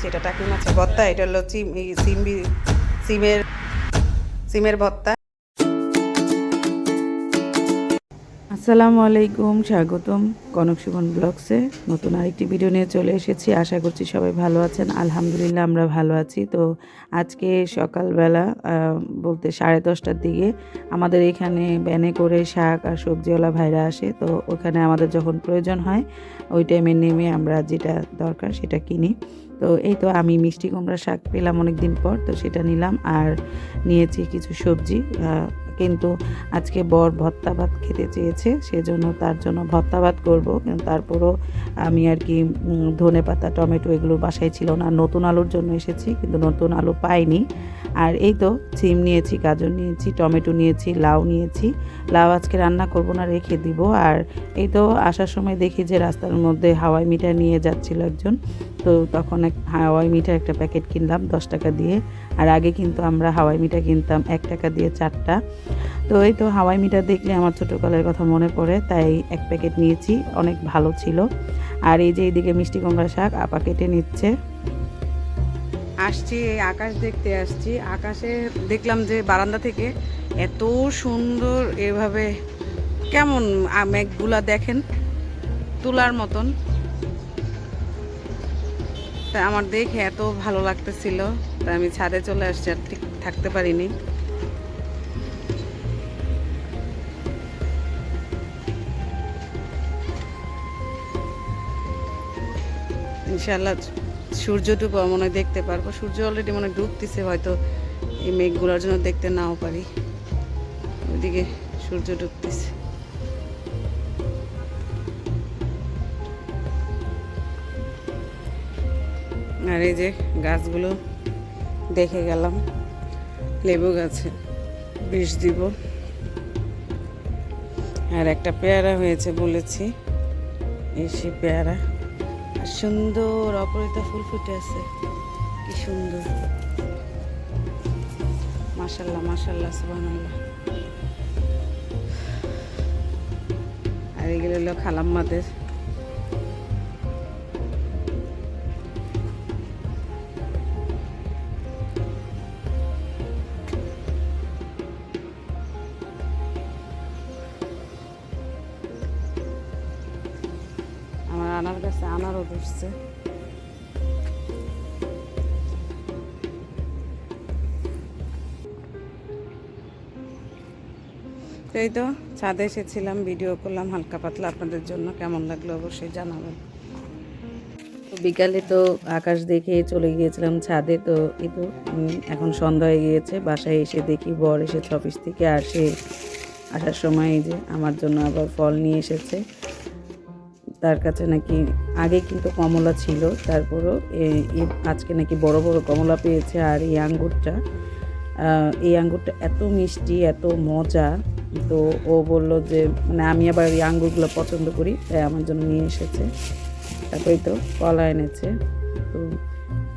সেটা টাকি মাছের ভর্তা এটা হলো সিম সিমের সিমের ভর্তা। আসসালামু আলাইকুম, স্বাগতম কনক সুমন ব্লগসে। নতুন আরেকটি ভিডিও নিয়ে চলে এসেছি। আশা করছি সবাই ভালো আছেন। আলহামদুলিল্লাহ, আমরা ভালো আছি। তো আজকে সকালবেলা বলতে সাড়ে দশটার দিকে আমাদের এখানে ব্যানে করে শাক আর সবজিওয়ালা ভাইরা আসে। তো ওখানে আমাদের যখন প্রয়োজন হয়, ওই টাইমে নেমে আমরা যেটা দরকার সেটা কিনি। তো এই তো আমি মিষ্টি কুমড়া শাক পেলাম অনেক দিন পর, তো সেটা নিলাম আর নিয়েছি কিছু সবজি। কিন্তু আজকে বর ভর্তা ভাত খেতে চেয়েছে, সেজন্য তার জন্য ভর্তা ভাত করব। তারপরও আমি আর কি ধনে পাতা, টমেটো এগুলো বাসায় ছিল না, নতুন আলুর জন্য এসেছি, কিন্তু নতুন আলু পাইনি। আর এই তো সিম নিয়েছি, গাজর নিয়েছি, টমেটো নিয়েছি, লাউ নিয়েছি। লাউ আজকে রান্না করব না, রেখে দিব। আর এই তো আসার সময় দেখি যে রাস্তার মধ্যে হাওয়াই মিঠাই নিয়ে যাচ্ছিল একজন। তো তখন এক হাওয়াই মিঠাই একটা প্যাকেট কিনলাম দশ টাকা দিয়ে। আর আগে কিন্তু আমরা হাওয়াই মিঠাই কিনতাম, এক টাকা দিয়ে চারটা। তো এই তো হাওয়াই মিঠাই দেখলে আমার ছোটোকালের কথা মনে পড়ে, তাই এক প্যাকেট নিয়েছি, অনেক ভালো ছিল। আর এই যে এইদিকে মিষ্টি কুমড়া শাক আপা কেটে নিচ্ছে। আসছি এই আকাশ দেখতে আসছি। আকাশে দেখলাম যে বারান্দা থেকে এত সুন্দর এভাবে কেমন মেঘগুলা দেখেন, তুলার মতন। তা আমার দেখে এত ভালো লাগতেছিল। তা আমি ছাদে চলে আসছি আর ঠিক থাকতে পারিনি। ইনশাল্লাহ সূর্যটুকু মনে হয় দেখতে পারব। সূর্য অলরেডি মনে ডুবতেছে, হয়তো এই মেঘগুলোর জন্য দেখতে নাও পারি। ওইদিকে সূর্য ডুবতেছে। আর এই যে গাছগুলো দেখে গেলাম। লেবু গাছে বিষ দিব। আর একটা পেয়ারা হয়েছে বলেছি। এই সে পেয়ারা। আর সুন্দর অপরিতা ফুল ফুটে আছে। কি সুন্দর। মাশাল্লাহ মাশাল্লাহ, সুবহানাল্লাহ। আর এগুলো হলো খালাম্মাদের আনার কাছে আনারও ধরছে। এই তো ছাদে এসেছিলাম ভিডিও করলাম, হালকা পাতলা আপনাদের জন্য কেমন লাগল অবশ্যই জানাবেন। বিকালে তো আকাশ দেখে চলে গিয়েছিলাম ছাদে, তো এই তো এখন সন্ধ্যা হয়ে গিয়েছে, বাসায় এসে দেখি বর এসেছে অফিস থেকে আসে আসার সময় যে আমার জন্য আবার ফল নিয়ে এসেছে। তার কাছে নাকি আগে কিন্তু কমলা ছিল, তারপরও আজকে নাকি বড় বড় কমলা পেয়েছে আর এই আঙ্গুরটা। এই আঙ্গুরটা এত মিষ্টি, এত মজা। তো ও বলল যে মানে আমি আবার এই আঙ্গুরগুলো পছন্দ করি, তাই আমার জন্য নিয়ে এসেছে। তারপরে তো কলা এনেছে। তো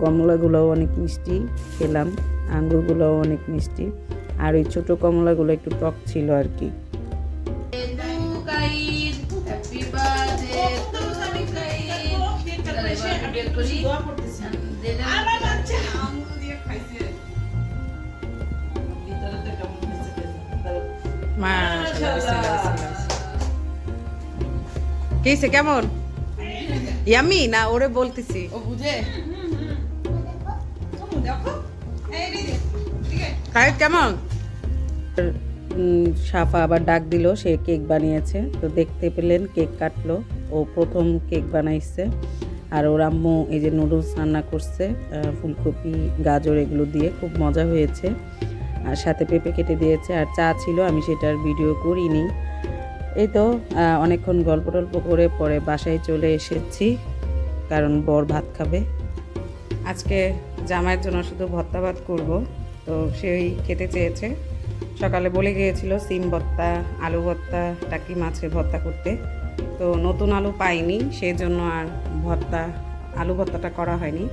কমলাগুলোও অনেক মিষ্টি খেলাম, আঙ্গুরগুলোও অনেক মিষ্টি। আর ওই ছোটো কমলাগুলো একটু টক ছিল আর কি। কেছে কেমন ইয়ামি না ওরে বলতেছি? ও বুঝে? কেমন? সাফা আবার ডাক দিল সে কেক বানিয়েছে। তো দেখতে পেলেন কেক কাটলো। ও প্রথম কেক বানাইছে। আর ওর আম্মু এই যে নুডলস রান্না করছে ফুলকপি, গাজর এগুলো দিয়ে খুব মজা হয়েছে। আর সাথে পেঁপে কেটে দিয়েছে, আর চা ছিল, আমি সেটার ভিডিও করিনি। এই তো অনেকক্ষণ গল্প টল্প করে পরে বাসায় চলে এসেছি, কারণ বর ভাত খাবে। আজকে জামাইয়ের জন্য শুধু ভর্তা ভাত করব, তো সেই খেতে চেয়েছে। সকালে বলে গিয়েছিল সিম ভর্তা, আলু ভর্তা, টাকি মাছের ভর্তা করতে। তো নতুন আলু পাইনি, সেই জন্য আর ভর্তা, আলু ভর্তাটা করা হয়নি।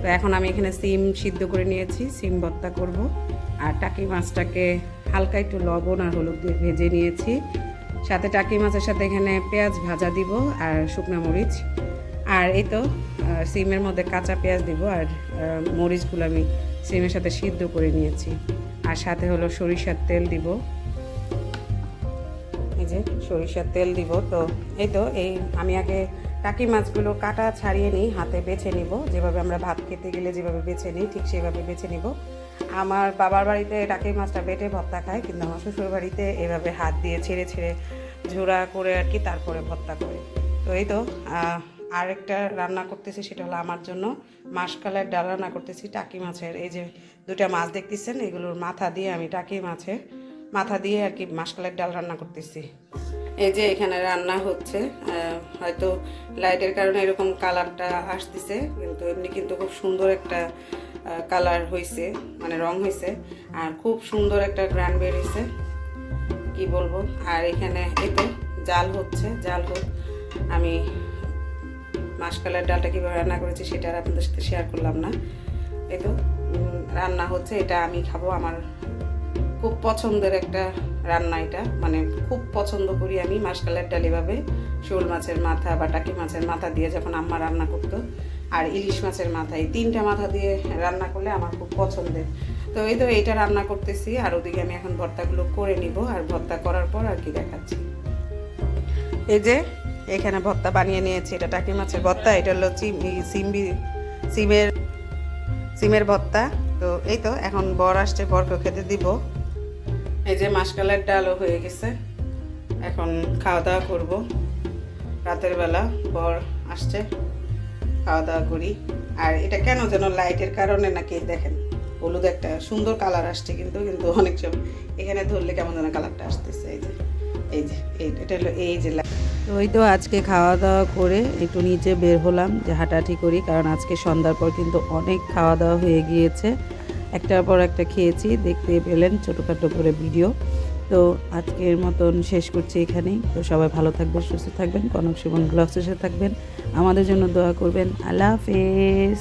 তো এখন আমি এখানে সিম সিদ্ধ করে নিয়েছি, সিম ভর্তা করব। আর টাকি মাছটাকে হালকা একটু লবণ আর হলুদ দিয়ে ভেজে নিয়েছি। সাথে টাকি মাছের সাথে এখানে পেঁয়াজ ভাজা দিব আর শুকনো মরিচ। আর এই তো সিমের মধ্যে কাঁচা পেঁয়াজ দিব আর মরিচগুলো আমি সিমের সাথে সিদ্ধ করে নিয়েছি। আর সাথে হলো সরিষার তেল দিব। এই যে সরিষার তেল দিব। তো এই তো, এই আমি আগে টাকি মাছগুলো কাটা ছাড়িয়ে নিই, হাতে বেছে নিব। যেভাবে আমরা ভাত খেতে গেলে যেভাবে বেছে নিই, ঠিক সেভাবে বেছে নিব। আমার বাবার বাড়িতে টাকি মাছটা বেটে ভর্তা খায়, কিন্তু আমার শ্বশুর বাড়িতে এভাবে হাত দিয়ে ছেড়ে ছেড়ে ঝোড়া করে আর কি তারপরে ভর্তা করে। তো এই তো আরেকটা রান্না করতেছি সেটা হলো আমার জন্য মাসকালের ডাল রান্না করতেছি টাকি মাছের। এই যে দুটা মাছ দেখতেছেন, এগুলোর মাথা দিয়ে আমি টাকি মাছের মাথা দিয়ে আর কি মাসকালের ডাল রান্না করতেছি। এই যে এখানে রান্না হচ্ছে হয়তো লাইটের কারণে এরকম কালারটা আসতেছে, কিন্তু এমনি কিন্তু খুব সুন্দর একটা কালার হয়েছে মানে রং হয়েছে আর খুব সুন্দর একটা গ্রান বেরিয়েছে, কি বলব? আর এখানে এই তো জাল হচ্ছে, জাল হোক আমি মাসকালের ডালটা কীভাবে রান্না করেছি সেটা আর আপনাদের সাথে শেয়ার করলাম না। এই তো রান্না হচ্ছে, এটা আমি খাব, আমার খুব পছন্দের একটা রান্না এটা। মানে খুব পছন্দ করি আমি মাসকালের ডাল এভাবে। শোল মাছের মাথা বা টাকি মাছের মাথা দিয়ে যখন আম্মা রান্না করতো। আর ইলিশ মাছের মাথা, এই তিনটা মাথা দিয়ে রান্না করলে আমার খুব পছন্দের। তো এই তো এইটা রান্না করতেছি, আর ওদিকে আমি এখন ভর্তাগুলো করে নিব, আর ভর্তা করার পর আর কি দেখাচ্ছি। এই যে, এখানে ভর্তা বানিয়ে নিয়েছি, এটা টাকি মাছের ভর্তা, এটা হলো সিমবি, সিমের সিমের ভর্তা। তো এই তো, এখন বর আসছে বরকে খেতে দিব। এই যে মাসকালের ডালও হয়ে গেছে। এখন খাওয়া দাওয়া করব। রাতের বেলা বর আসছে খাওয়া দাওয়া করি। আর এটা কেন যেন লাইটের কারণে নাকি দেখেন, হলুদ একটা সুন্দর কালার আসছে কিন্তু কিন্তু অনেক সব এখানে ধরলে কেমন যেন কালারটা আসতেছে, এই যে এই যে এটা হলো এই যে। তো ওই তো আজকে খাওয়া দাওয়া করে একটু নিচে বের হলাম যে হাঁটাহাঁটি করি, কারণ আজকে সন্ধ্যার পর কিন্তু অনেক খাওয়া দাওয়া হয়ে গিয়েছে। একটার পর একটা খেয়েছি, দেখতে পেলেন ছোটোখাটো করে ভিডিও তো আজকের মতন শেষ করছি এখানেই। তো সবাই ভালো থাকবেন, সুস্থ থাকবেন কনক সুমন ব্লগসের সাথে থাকবেন। আমাদের জন্য দোয়া করবেন। আল্লাহ হাফেজ।